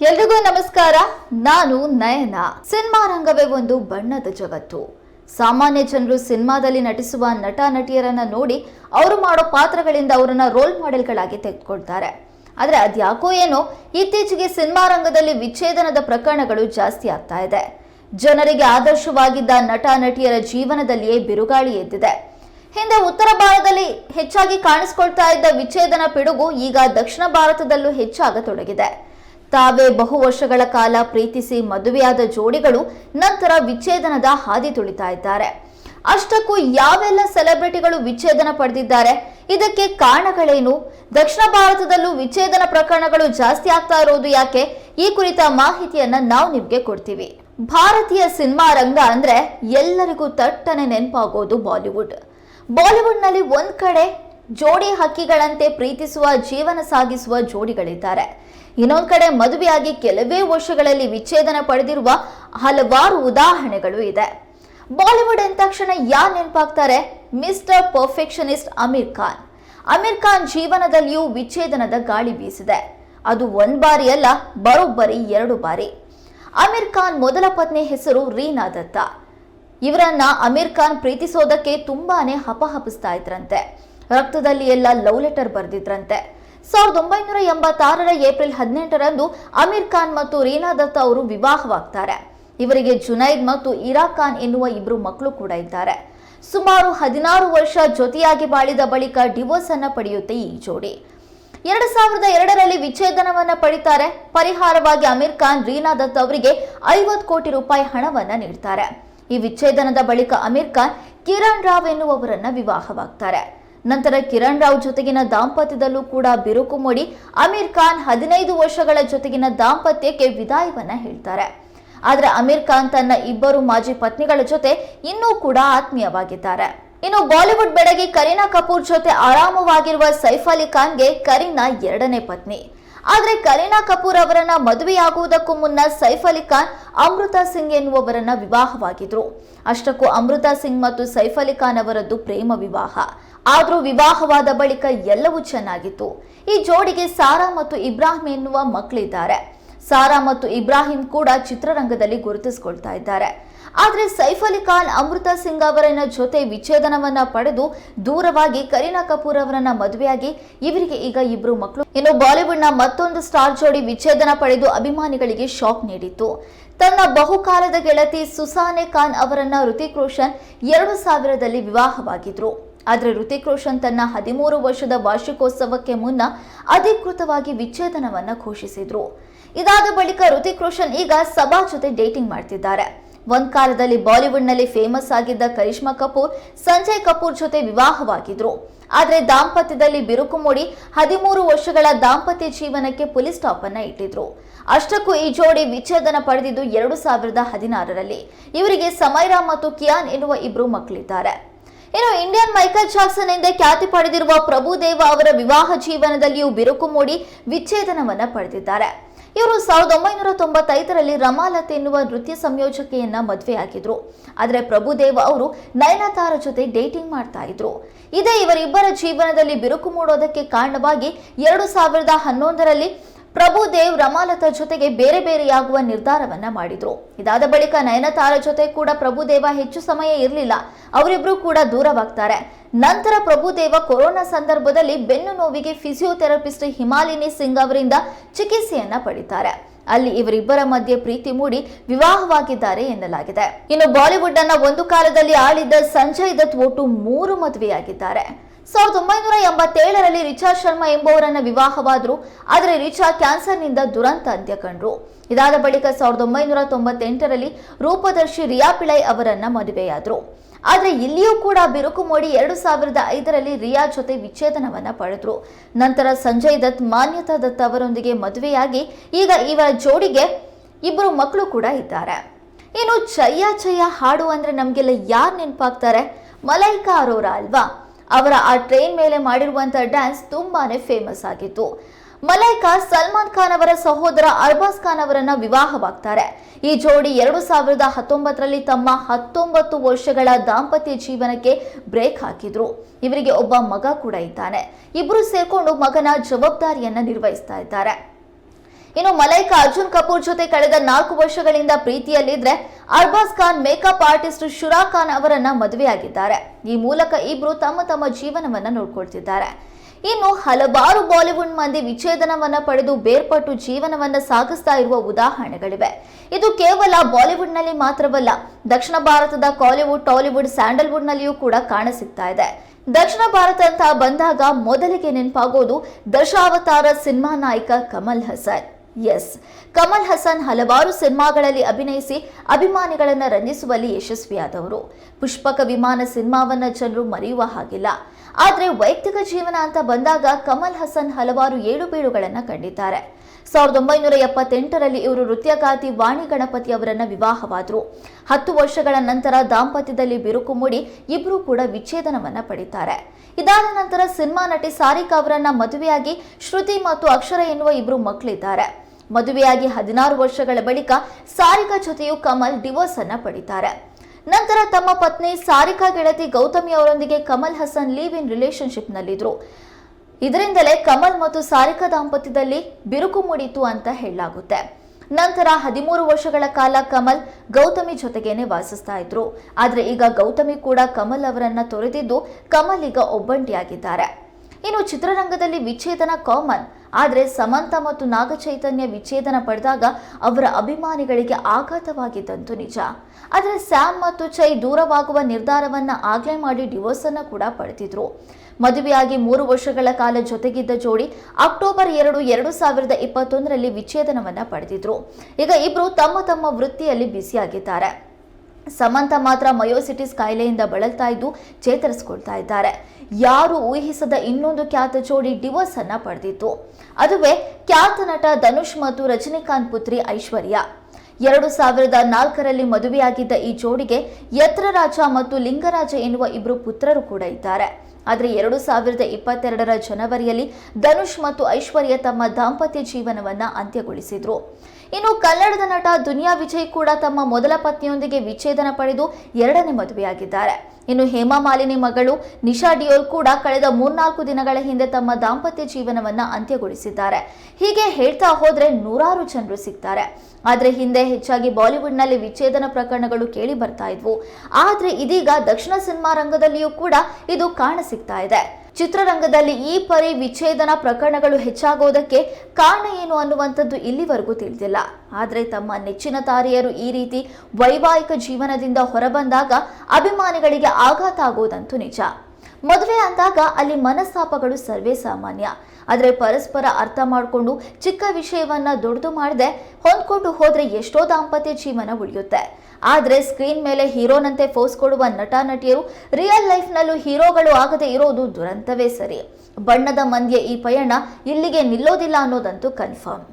ಎಲ್ರಿಗೂ ನಮಸ್ಕಾರ. ನಾನು ನಯನ. ಸಿನಿಮಾ ರಂಗವೇ ಒಂದು ಬಣ್ಣದ ಜಗತ್ತು. ಸಾಮಾನ್ಯ ಜನರು ಸಿನಿಮಾದಲ್ಲಿ ನಟಿಸುವ ನಟ, ನಟಿಯರನ್ನ ನೋಡಿ ಅವರು ಮಾಡೋ ಪಾತ್ರಗಳಿಂದ ಅವರನ್ನ ರೋಲ್ ಮಾಡೆಲ್ಗಳಾಗಿ ತೆಗೆದುಕೊಳ್ತಾರೆ. ಆದರೆ ಅದ್ಯಾಕೋ ಏನೋ ಇತ್ತೀಚೆಗೆ ಸಿನಿಮಾ ರಂಗದಲ್ಲಿ ವಿಚ್ಛೇದನದ ಪ್ರಕರಣಗಳು ಜಾಸ್ತಿ ಆಗ್ತಾ ಇದೆ. ಜನರಿಗೆ ಆದರ್ಶವಾಗಿದ್ದ ನಟ, ನಟಿಯರ ಜೀವನದಲ್ಲಿಯೇ ಬಿರುಗಾಳಿ ಎದ್ದಿದೆ. ಹಿಂದೆ ಉತ್ತರ ಭಾರತದಲ್ಲಿ ಹೆಚ್ಚಾಗಿ ಕಾಣಿಸ್ಕೊಳ್ತಾ ಇದ್ದ ವಿಚ್ಛೇದನ ಪಿಡುಗು ಈಗ ದಕ್ಷಿಣ ಭಾರತದಲ್ಲೂ ಹೆಚ್ಚಾಗತೊಡಗಿದೆ. ತಾವೇ ಬಹು ವರ್ಷಗಳ ಕಾಲ ಪ್ರೀತಿಸಿ ಮದುವೆಯಾದ ಜೋಡಿಗಳು ನಂತರ ವಿಚ್ಛೇದನದ ಹಾದಿ ತುಳಿತಾ ಇದ್ದಾರೆ. ಅಷ್ಟಕ್ಕೂ ಯಾವೆಲ್ಲ ಸೆಲೆಬ್ರಿಟಿಗಳು ವಿಚ್ಛೇದನ ಪಡೆದಿದ್ದಾರೆ? ಇದಕ್ಕೆ ಕಾರಣಗಳೇನು? ದಕ್ಷಿಣ ಭಾರತದಲ್ಲೂ ವಿಚ್ಛೇದನ ಪ್ರಕರಣಗಳು ಜಾಸ್ತಿ ಆಗ್ತಾ ಇರೋದು ಯಾಕೆ? ಈ ಕುರಿತ ಮಾಹಿತಿಯನ್ನ ನಾವು ನಿಮ್ಗೆ ಕೊಡ್ತೀವಿ. ಭಾರತೀಯ ಸಿನಿಮಾ ರಂಗ ಅಂದ್ರೆ ಎಲ್ಲರಿಗೂ ತಟ್ಟನೆ ನೆನಪಾಗೋದು ಬಾಲಿವುಡ್. ಬಾಲಿವುಡ್ನಲ್ಲಿ ಒಂದ್ ಕಡೆ ಜೋಡಿ ಹಕ್ಕಿಗಳಂತೆ ಪ್ರೀತಿಸುವ, ಜೀವನ ಸಾಗಿಸುವ ಜೋಡಿಗಳಿದ್ದಾರೆ. ಇನ್ನೊಂದು ಕಡೆ ಮದುವೆಯಾಗಿ ಕೆಲವೇ ವರ್ಷಗಳಲ್ಲಿ ವಿಚ್ಛೇದನ ಪಡೆದಿರುವ ಹಲವಾರು ಉದಾಹರಣೆಗಳು ಇದೆ. ಬಾಲಿವುಡ್ ಎಂದ ತಕ್ಷಣ ಯಾರು ನೆನಪಾಗ್ತಾರೆ? Mister perfectionist Aamir Khan. Amir Khan ಜೀವನದಲ್ಲಿಯೂ ವಿಚ್ಛೇದನದ ಗಾಳಿ ಬೀಸಿದೆ. ಅದು ಒಂದ್ ಬಾರಿ ಅಲ್ಲ, ಬರೋಬ್ಬರಿ ಎರಡು ಬಾರಿ. ಅಮೀರ್ ಖಾನ್ ಮೊದಲ ಪತ್ನಿ ಹೆಸರು ರೀನಾ ದತ್ತಾ. ಇವರನ್ನ ಅಮೀರ್ ಖಾನ್ ಪ್ರೀತಿಸೋದಕ್ಕೆ ತುಂಬಾನೇ ಹಪಹಪಿಸ್ತಾ ಇದ್ರಂತೆ. ರಕ್ತದಲ್ಲಿ ಎಲ್ಲ ಲವ್ ಲೆಟರ್ ಬರೆದಿದ್ರಂತೆ. ಸಾವಿರದ ಒಂಬೈನೂರ ಎಂಬತ್ತಾರರ ಏಪ್ರಿಲ್ ಹದಿನೆಂಟರಂದು ಅಮೀರ್ ಖಾನ್ ಮತ್ತು ರೀನಾ ದತ್ ಅವರು ವಿವಾಹವಾಗ್ತಾರೆ. ಇವರಿಗೆ ಜುನೈದ್ ಮತ್ತು ಇರಾ ಖಾನ್ ಎನ್ನುವ ಇಬ್ಬರು ಮಕ್ಕಳು ಕೂಡ ಇದ್ದಾರೆ. ಸುಮಾರು ಹದಿನಾರು ವರ್ಷ ಜೊತೆಯಾಗಿ ಬಾಳಿದ ಬಳಿಕ ಡಿವೋರ್ಸ್ ಅನ್ನ ಪಡೆಯುತ್ತೆ ಈ ಜೋಡಿ. ಎರಡು ಸಾವಿರದ ಎರಡರಲ್ಲಿ ವಿಚ್ಛೇದನವನ್ನ ಪಡಿತಾರೆ. ಪರಿಹಾರವಾಗಿ ಅಮೀರ್ ಖಾನ್, ರೀನಾ ದತ್ ಅವರಿಗೆ ಐವತ್ತು ಕೋಟಿ ರೂಪಾಯಿ ಹಣವನ್ನ ನೀಡ್ತಾರೆ. ಈ ವಿಚ್ಛೇದನದ ಬಳಿಕ ಅಮೀರ್ ಖಾನ್ ಕಿರಣ್ ರಾವ್ ಎನ್ನುವವರನ್ನ ವಿವಾಹವಾಗ್ತಾರೆ. ನಂತರ ಕಿರಣ್ ರಾವ್ ಜೊತೆಗಿನ ದಾಂಪತ್ಯದಲ್ಲೂ ಕೂಡ ಬಿರುಕು ಮೂಡಿ ಅಮೀರ್ ಖಾನ್ ಹದಿನೈದು ವರ್ಷಗಳ ಜೊತೆಗಿನ ದಾಂಪತ್ಯಕ್ಕೆ ವಿದಾಯವನ್ನ ಹೇಳ್ತಾರೆ. ಆದರೆ ಅಮೀರ್ ಖಾನ್ ತನ್ನ ಇಬ್ಬರು ಮಾಜಿ ಪತ್ನಿಗಳ ಜೊತೆ ಇನ್ನೂ ಕೂಡ ಆತ್ಮೀಯವಾಗಿದ್ದಾರೆ. ಇನ್ನು ಬಾಲಿವುಡ್ ಬೆಡಗಿ ಕರೀನಾ ಕಪೂರ್ ಜೊತೆ ಆರಾಮವಾಗಿರುವ ಸೈಫ್ ಅಲಿ ಖಾನ್ಗೆ ಕರೀನಾ ಎರಡನೇ ಪತ್ನಿ. ಆದರೆ ಕರೀನಾ ಕಪೂರ್ ಅವರನ್ನ ಮದುವೆಯಾಗುವುದಕ್ಕೂ ಮುನ್ನ ಸೈಫ್ ಅಲಿ ಖಾನ್ ಅಮೃತ ಸಿಂಗ್ ಎನ್ನುವವರನ್ನ ವಿವಾಹವಾಗಿದ್ರು. ಅಷ್ಟಕ್ಕೂ ಅಮೃತ ಸಿಂಗ್ ಮತ್ತು ಸೈಫ್ ಅಲಿ ಖಾನ್ ಅವರದ್ದು ಪ್ರೇಮ ವಿವಾಹ. ಆದ್ರೂ ವಿವಾಹವಾದ ಬಳಿಕ ಎಲ್ಲವೂ ಚೆನ್ನಾಗಿತ್ತು. ಈ ಜೋಡಿಗೆ ಸಾರಾ ಮತ್ತು ಇಬ್ರಾಹಿಂ ಎನ್ನುವ ಮಕ್ಕಳಿದ್ದಾರೆ. ಸಾರಾ ಮತ್ತು ಇಬ್ರಾಹಿಂ ಕೂಡ ಚಿತ್ರರಂಗದಲ್ಲಿ ಗುರುತಿಸಿಕೊಳ್ತಾ ಇದ್ದಾರೆ. ಆದರೆ ಸೈಫ್ ಅಲಿ ಖಾನ್, ಅಮೃತ ಸಿಂಗ್ ಅವರನ್ನ ಜೊತೆ ವಿಚ್ಛೇದನವನ್ನ ಪಡೆದು ದೂರವಾಗಿ ಕರೀನಾ ಕಪೂರ್ ಅವರನ್ನ ಮದುವೆಯಾಗಿ ಇವರಿಗೆ ಈಗ ಇಬ್ರು ಮಕ್ಕಳು. ಇನ್ನು ಬಾಲಿವುಡ್ನ ಮತ್ತೊಂದು ಸ್ಟಾರ್ ಜೋಡಿ ವಿಚ್ಛೇದನ ಪಡೆದು ಅಭಿಮಾನಿಗಳಿಗೆ ಶಾಕ್ ನೀಡಿತ್ತು. ತನ್ನ ಬಹುಕಾಲದ ಗೆಳತಿ ಸುಸಾನೆ ಖಾನ್ ಅವರನ್ನ ಋತಿಕ್ ರೋಷನ್ ಎರಡು ಸಾವಿರದಲ್ಲಿ ವಿವಾಹವಾಗಿದ್ರು. ಆದ್ರೆ ಋತಿಕ್ ರೋಷನ್ ತನ್ನ ಹದಿಮೂರು ವರ್ಷದ ವಾರ್ಷಿಕೋತ್ಸವಕ್ಕೆ ಮುನ್ನ ಅಧಿಕೃತವಾಗಿ ವಿಚ್ಛೇದನವನ್ನ ಘೋಷಿಸಿದ್ರು. ಇದಾದ ಬಳಿಕ ಋತಿಕ್ ರೋಷನ್ ಈಗ ಸಭಾ ಜೊತೆ ಡೇಟಿಂಗ್ ಮಾಡ್ತಿದ್ದಾರೆ. ಒಂದ್ ಕಾಲದಲ್ಲಿ ಬಾಲಿವುಡ್ನಲ್ಲಿ ಫೇಮಸ್ ಆಗಿದ್ದ ಕರಿಷ್ಮಾ ಕಪೂರ್, ಸಂಜಯ್ ಕಪೂರ್ ಜೊತೆ ವಿವಾಹವಾಗಿದ್ರು. ಆದ್ರೆ ದಾಂಪತ್ಯದಲ್ಲಿ ಬಿರುಕು ಮೂಡಿ ಹದಿಮೂರು ವರ್ಷಗಳ ದಾಂಪತ್ಯ ಜೀವನಕ್ಕೆ ಪೊಲೀಸ್ ಸ್ಟಾಪ್ ಅನ್ನ ಇಟ್ಟಿದ್ರು. ಅಷ್ಟಕ್ಕೂ ಈ ಜೋಡಿ ವಿಚ್ಛೇದನ ಪಡೆದಿದ್ದು ಎರಡು ಸಾವಿರದ ಹದಿನಾರರಲ್ಲಿ. ಇವರಿಗೆ ಸಮೈರಾ ಮತ್ತು ಕಿಯಾನ್ ಎನ್ನುವ ಇಬ್ರು ಮಕ್ಕಳಿದ್ದಾರೆ. ಇನ್ನು ಇಂಡಿಯನ್ ಮೈಕಲ್ ಜಾಕ್ಸನ್ ಎಂದೇ ಖ್ಯಾತಿ ಪಡೆದಿರುವ ಪ್ರಭುದೇವ ಅವರ ವಿವಾಹ ಜೀವನದಲ್ಲಿಯೂ ಬಿರುಕು ಮೂಡಿ ವಿಚ್ಛೇದನವನ್ನ ಪಡೆದಿದ್ದಾರೆ. ಇವರು ಸಾವಿರದ ಒಂಬೈನೂರ ತೊಂಬತ್ತೈದರಲ್ಲಿ ರಮಾಲತ್ ಎನ್ನುವ ನೃತ್ಯ ಸಂಯೋಜಕೆಯನ್ನ ಮದುವೆಯಾಗಿದ್ರು. ಆದರೆ ಪ್ರಭುದೇವ ಅವರು ನಯನತಾರ ಜೊತೆ ಡೇಟಿಂಗ್ ಮಾಡ್ತಾ ಇದ್ರು. ಇದೇ ಇವರಿಬ್ಬರ ಜೀವನದಲ್ಲಿ ಬಿರುಕು ಮೂಡೋದಕ್ಕೆ ಕಾರಣವಾಗಿ ಎರಡು ಸಾವಿರದ ಹನ್ನೊಂದರಲ್ಲಿ ಪ್ರಭುದೇವ್ ರಮಾಲತ ಜೊತೆಗೆ ಬೇರೆ ಬೇರೆಯಾಗುವ ನಿರ್ಧಾರವನ್ನ ಮಾಡಿದ್ರು. ಇದಾದ ಬಳಿಕ ನಯನತಾರ ಜೊತೆ ಕೂಡ ಪ್ರಭುದೇವ ಹೆಚ್ಚು ಸಮಯ ಇರಲಿಲ್ಲ. ಅವರಿಬ್ರು ಕೂಡ ದೂರವಾಗ್ತಾರೆ. ನಂತರ ಪ್ರಭುದೇವ ಕೊರೋನಾ ಸಂದರ್ಭದಲ್ಲಿ ಬೆನ್ನು ನೋವಿಗೆ ಫಿಸಿಯೋಥೆರಪಿಸ್ಟ್ ಹಿಮಾಲಿನಿ ಸಿಂಗ್ ಅವರಿಂದ ಚಿಕಿತ್ಸೆಯನ್ನ ಪಡಿತಾರೆ. ಅಲ್ಲಿ ಇವರಿಬ್ಬರ ಮಧ್ಯೆ ಪ್ರೀತಿ ಮೂಡಿ ವಿವಾಹವಾಗಿದ್ದಾರೆ ಎನ್ನಲಾಗಿದೆ. ಇನ್ನು ಬಾಲಿವುಡ್ ಅನ್ನ ಒಂದು ಕಾಲದಲ್ಲಿ ಆಳಿದ್ದ ಸಂಜಯ್ ದತ್ ಒಟ್ಟು ಮೂರು ಮದುವೆಯಾಗಿದ್ದಾರೆ. ಸಾವಿರದ ಒಂಬೈನೂರ ಎಂಬತ್ತೇಳರಲ್ಲಿ ರಿಚಾ ಶರ್ಮಾ ಎಂಬುವರನ್ನ ವಿವಾಹವಾದರು, ಆದರೆ ರಿಚಾ ಕ್ಯಾನ್ಸರ್ನಿಂದ ದುರಂತ ಅಂತ್ಯ ಕಂಡ್ರು ಇದಾದ ಬಳಿಕ ಸಾವಿರದ ಒಂಬೈನೂರ ತೊಂಬತ್ತೆಂಟರಲ್ಲಿ ರೂಪದರ್ಶಿ ರಿಯಾ ಪಿಳೈ ಅವರನ್ನ ಮದುವೆಯಾದ್ರು. ಆದರೆ ಇಲ್ಲಿಯೂ ಕೂಡ ಬಿರುಕು ಮೋಡಿ ಎರಡು ಸಾವಿರದ ಐದರಲ್ಲಿ ರಿಯಾ ಜೊತೆ ವಿಚ್ಛೇದನವನ್ನ ಪಡೆದ್ರು. ನಂತರ ಸಂಜಯ್ ದತ್, ಮಾನ್ಯತಾ ದತ್ ಅವರೊಂದಿಗೆ ಮದುವೆಯಾಗಿ ಈಗ ಇವರ ಜೋಡಿಗೆ ಇಬ್ಬರು ಮಕ್ಕಳು ಕೂಡ ಇದ್ದಾರೆ. ಇನ್ನು ಚಯ್ಯ ಚಯ್ಯ ಹಾಡು ಅಂದ್ರೆ ನಮಗೆಲ್ಲ ಯಾರು ನೆನಪಾಗ್ತಾರೆ? ಮಲೈಕಾ ಅರೋರಾ ಅಲ್ವಾ? ಅವರ ಆ ಟ್ರೈನ್ ಮೇಲೆ ಮಾಡಿರುವಂತಹ ಡ್ಯಾನ್ಸ್ ತುಂಬಾನೇ ಫೇಮಸ್ ಆಗಿತ್ತು. ಮಲೈಕಾ ಸಲ್ಮಾನ್ ಖಾನ್ ಅವರ ಸಹೋದರ ಅರ್ಬಾಸ್ ಖಾನ್ ಅವರನ್ನ ವಿವಾಹವಾಗ್ತಾರೆ. ಈ ಜೋಡಿ ಎರಡು ಸಾವಿರದ ಹತ್ತೊಂಬತ್ತರಲ್ಲಿ ತಮ್ಮ ಹತ್ತೊಂಬತ್ತು ವರ್ಷಗಳ ದಾಂಪತ್ಯ ಜೀವನಕ್ಕೆ ಬ್ರೇಕ್ ಹಾಕಿದ್ರು. ಇವರಿಗೆ ಒಬ್ಬ ಮಗ ಕೂಡ ಇದ್ದಾನೆ. ಇಬ್ಬರು ಸೇರ್ಕೊಂಡು ಮಗನ ಜವಾಬ್ದಾರಿಯನ್ನ ನಿರ್ವಹಿಸ್ತಾ ಇದ್ದಾರೆ. ಇನ್ನು ಮಲೈಕಾ ಅರ್ಜುನ್ ಕಪೂರ್ ಜೊತೆ ಕಳೆದ ನಾಲ್ಕು ವರ್ಷಗಳಿಂದ ಪ್ರೀತಿಯಲ್ಲಿದ್ರೆ ಅರ್ಬಾಸ್ ಖಾನ್ ಮೇಕಪ್ ಆರ್ಟಿಸ್ಟ್ ಶುರಾ ಖಾನ್ ಅವರನ್ನ ಮದುವೆಯಾಗಿದ್ದಾರೆ. ಈ ಮೂಲಕ ಇಬ್ರು ತಮ್ಮ ತಮ್ಮ ಜೀವನವನ್ನ ನೋಡ್ಕೊಳ್ತಿದ್ದಾರೆ. ಇನ್ನು ಹಲವಾರು ಬಾಲಿವುಡ್ ಮಂದಿ ವಿಚ್ಛೇದನವನ್ನ ಪಡೆದು ಬೇರ್ಪಟ್ಟು ಜೀವನವನ್ನ ಸಾಗಿಸ್ತಾ ಇರುವ ಉದಾಹರಣೆಗಳಿವೆ. ಇದು ಕೇವಲ ಬಾಲಿವುಡ್ನಲ್ಲಿ ಮಾತ್ರವಲ್ಲ, ದಕ್ಷಿಣ ಭಾರತದ ಕಾಲಿವುಡ್, ಟಾಲಿವುಡ್ ಸ್ಯಾಂಡಲ್ವುಡ್ ನಲ್ಲಿಯೂ ಕೂಡ ಕಾಣಸಿಗ್ತಾ ಇದೆ. ದಕ್ಷಿಣ ಭಾರತ ಅಂತ ಬಂದಾಗ ಮೊದಲಿಗೆ ನೆನಪಾಗೋದು ದಶಾವತಾರ ಸಿನಿಮಾ ನಾಯಕ ಕಮಲ್ ಹಸನ್. ಎಸ್. ಕಮಲ್ ಹಸನ್ ಹಲವಾರು ಸಿನಿಮಾಗಳಲ್ಲಿ ಅಭಿನಯಿಸಿ ಅಭಿಮಾನಿಗಳನ್ನು ರಂಜಿಸುವಲ್ಲಿ ಯಶಸ್ವಿಯಾದವರು. ಪುಷ್ಪಕ ವಿಮಾನ ಸಿನಿಮಾವನ್ನ ಜನರು ಮರೆಯುವ ಹಾಗಿಲ್ಲ. ಆದರೆ ವೈಯಕ್ತಿಕ ಜೀವನ ಅಂತ ಬಂದಾಗ ಕಮಲ್ ಹಸನ್ ಹಲವಾರು ಏಳುಬೀಳುಗಳನ್ನು ಕಂಡಿದ್ದಾರೆ. ಸಾವಿರದ ಒಂಬೈನೂರ ಎಪ್ಪತ್ತೆಂಟರಲ್ಲಿ ಇವರು ನೃತ್ಯಗಾತಿ ವಾಣಿ ಗಣಪತಿ ಅವರನ್ನು ವಿವಾಹವಾದರು. ಹತ್ತು ವರ್ಷಗಳ ನಂತರ ದಾಂಪತ್ಯದಲ್ಲಿ ಬಿರುಕು ಮೂಡಿ ಇಬ್ಬರೂ ಕೂಡ ವಿಚ್ಛೇದನವನ್ನ ಪಡಿತಾರೆ. ಇದಾದ ನಂತರ ಸಿನಿಮಾ ನಟಿ ಸಾರಿಕಾ ಅವರನ್ನ ಮದುವೆಯಾಗಿ ಶ್ರುತಿ ಮತ್ತು ಅಕ್ಷರ ಎನ್ನುವ ಇಬ್ಬರು ಮಕ್ಕಳಿದ್ದಾರೆ ಮದುವೆಯಾಗಿ ಹದಿನಾರು ವರ್ಷಗಳ ಬಳಿಕ ಸಾರಿಕಾ ಜೊತೆಯೂ ಕಮಲ್ ಡಿವೋರ್ಸ್ ಅನ್ನ ಪಡಿತಾರೆ. ನಂತರ ತಮ್ಮ ಪತ್ನಿ ಸಾರಿಕಾ ಗೆಳತಿ ಗೌತಮಿ ಅವರೊಂದಿಗೆ ಕಮಲ್ ಹಸನ್ ಲೀವ್ ಇನ್ ರಿಲೇಶನ್ಶಿಪ್ನಲ್ಲಿದ್ದರು ಇದರಿಂದಲೇ ಕಮಲ್ ಮತ್ತು ಸಾರಿಕಾ ದಾಂಪತ್ಯದಲ್ಲಿ ಬಿರುಕು ಮೂಡಿತು ಅಂತ ಹೇಳಲಾಗುತ್ತೆ. ನಂತರ ಹದಿಮೂರು ವರ್ಷಗಳ ಕಾಲ ಕಮಲ್ ಗೌತಮಿ ಜೊತೆಗೇನೆ ವಾಸಿಸ್ತಾ ಇದ್ರು. ಆದರೆ ಈಗ ಗೌತಮಿ ಕೂಡ ಕಮಲ್ ಅವರನ್ನ ತೊರೆದಿದ್ದು ಕಮಲ್ ಈಗ ಒಬ್ಬಂಟಿಯಾಗಿದ್ದಾರೆ. ಇನ್ನು ಚಿತ್ರರಂಗದಲ್ಲಿ ವಿಚ್ಛೇದನ ಕಾಮನ್. ಆದರೆ ಸಮಂತ ಮತ್ತು ನಾಗಚೈತನ್ಯ ವಿಚ್ಛೇದನ ಪಡೆದಾಗ ಅವರ ಅಭಿಮಾನಿಗಳಿಗೆ ಆಘಾತವಾಗಿದ್ದಂತೂ ನಿಜ. ಆದರೆ ಸ್ಯಾಮ್ ಮತ್ತು ಚೈ ದೂರವಾಗುವ ನಿರ್ಧಾರವನ್ನ ಆಗ್ಲೇ ಮಾಡಿ ಡಿವೋರ್ಸ್ ಅನ್ನ ಕೂಡ ಪಡೆದಿದ್ರು. ಮದುವೆಯಾಗಿ ಮೂರು ವರ್ಷಗಳ ಕಾಲ ಜೊತೆಗಿದ್ದ ಜೋಡಿ ಅಕ್ಟೋಬರ್ ಎರಡು ಎರಡು ಸಾವಿರದ ಇಪ್ಪತ್ತೊಂದರಲ್ಲಿ ವಿಚ್ಛೇದನವನ್ನ ಪಡೆದಿದ್ರು. ಈಗ ಇಬ್ರು ತಮ್ಮ ತಮ್ಮ ವೃತ್ತಿಯಲ್ಲಿ ಬ್ಯುಸಿಯಾಗಿದ್ದಾರೆ. ಸಮಂತ ಮಾತ್ರ ಮಯೋಸಿಟಿಸ್ ಕಾಯಿಲೆಯಿಂದ ಬಳಲ್ತಾ ಇದ್ದು ಚೇತರಿಸಿಕೊಳ್ತಾ ಇದ್ದಾರೆ. ಯಾರು ಊಹಿಸದ ಇನ್ನೊಂದು ಖ್ಯಾತ ಜೋಡಿ ಡಿವೋರ್ಸ್ ಅನ್ನ ಪಡೆದಿತ್ತು. ಅದುವೇ ಖ್ಯಾತ ನಟ ಧನುಷ್ ಮತ್ತು ರಜನಿಕಾಂತ್ ಪುತ್ರಿ ಐಶ್ವರ್ಯ. ಎರಡು ಸಾವಿರದ ನಾಲ್ಕರಲ್ಲಿ ಮದುವೆಯಾಗಿದ್ದ ಈ ಜೋಡಿಗೆ ಯತ್ರರಾಜ ಮತ್ತು ಲಿಂಗರಾಜ ಎನ್ನುವ ಇಬ್ಬರು ಪುತ್ರರು ಕೂಡ ಇದ್ದಾರೆ. ಆದರೆ ಎರಡು ಸಾವಿರದ ಇಪ್ಪತ್ತೆರಡರ ಜನವರಿಯಲ್ಲಿ ಧನುಷ್ ಮತ್ತು ಐಶ್ವರ್ಯ ತಮ್ಮ ದಾಂಪತ್ಯ ಜೀವನವನ್ನು ಅಂತ್ಯಗೊಳಿಸಿದ್ರು. ಇನ್ನು ಕನ್ನಡದ ನಟ ದುನಿಯಾ ವಿಜಯ್ ಕೂಡ ತಮ್ಮ ಮೊದಲ ಪತ್ನಿಯೊಂದಿಗೆ ವಿಚ್ಛೇದನ ಪಡೆದು ಎರಡನೇ ಮದುವೆಯಾಗಿದ್ದಾರೆ. ಇನ್ನು ಹೇಮಾ ಮಾಲಿನಿ ಮಗಳು ನಿಶಾ ಡಿಯೋಲ್ ಕೂಡ ಕಳೆದ ಮೂರ್ನಾಲ್ಕು ದಿನಗಳ ಹಿಂದೆ ತಮ್ಮ ದಾಂಪತ್ಯ ಜೀವನವನ್ನ ಅಂತ್ಯಗೊಳಿಸಿದ್ದಾರೆ. ಹೀಗೆ ಹೇಳ್ತಾ ಹೋದ್ರೆ ನೂರಾರು ಜನರು ಸಿಗ್ತಾರೆ. ಆದ್ರೆ ಹಿಂದೆ ಹೆಚ್ಚಾಗಿ ಬಾಲಿವುಡ್ನಲ್ಲಿ ವಿಚ್ಛೇದನ ಪ್ರಕರಣಗಳು ಕೇಳಿ ಬರ್ತಾ ಇದ್ವು. ಆದ್ರೆ ಇದೀಗ ದಕ್ಷಿಣ ಸಿನಿಮಾ ರಂಗದಲ್ಲಿಯೂ ಕೂಡ ಇದು ಕಾಣಸಿಗ್ತಾ ಇದೆ. ಚಿತ್ರರಂಗದಲ್ಲಿ ಈ ಪರಿ ವಿಚ್ಛೇದನ ಪ್ರಕರಣಗಳು ಹೆಚ್ಚಾಗೋದಕ್ಕೆ ಕಾರಣ ಏನು ಅನ್ನುವಂಥದ್ದು ಇಲ್ಲಿವರೆಗೂ ತಿಳಿದಿಲ್ಲ. ಆದರೆ ತಮ್ಮ ನೆಚ್ಚಿನ ತಾರೆಯರು ಈ ರೀತಿ ವೈವಾಹಿಕ ಜೀವನದಿಂದ ಹೊರಬಂದಾಗ ಅಭಿಮಾನಿಗಳಿಗೆ ಆಘಾತ ಆಗೋದಂತೂ ನಿಜ. ಮದುವೆ ಅಂದಾಗ ಅಲ್ಲಿ ಮನಸ್ತಾಪಗಳು ಸರ್ವೇ ಸಾಮಾನ್ಯ. ಆದರೆ ಪರಸ್ಪರ ಅರ್ಥ ಮಾಡಿಕೊಂಡು ಚಿಕ್ಕ ವಿಷಯವನ್ನ ದೊಡ್ಡದು ಮಾಡದೆ ಹೊಂದ್ಕೊಂಡು ಹೋದರೆ ಎಷ್ಟೋ ದಾಂಪತ್ಯ ಜೀವನ ಉಳಿಯುತ್ತೆ. ಆದರೆ ಸ್ಕ್ರೀನ್ ಮೇಲೆ ಹೀರೋನಂತೆ ಫೋಸ್ ಕೊಡುವ ನಟ, ನಟಿಯರು ರಿಯಲ್ ಲೈಫ್ನಲ್ಲೂ ಹೀರೋಗಳು ಆಗದೆ ಇರೋದು ದುರಂತವೇ ಸರಿ. ಬಣ್ಣದ ಮಂದಿಯ ಈ ಪಯಣ ಇಲ್ಲಿಗೆ ನಿಲ್ಲೋದಿಲ್ಲ ಅನ್ನೋದಂತೂ ಕನ್ಫರ್ಮ್.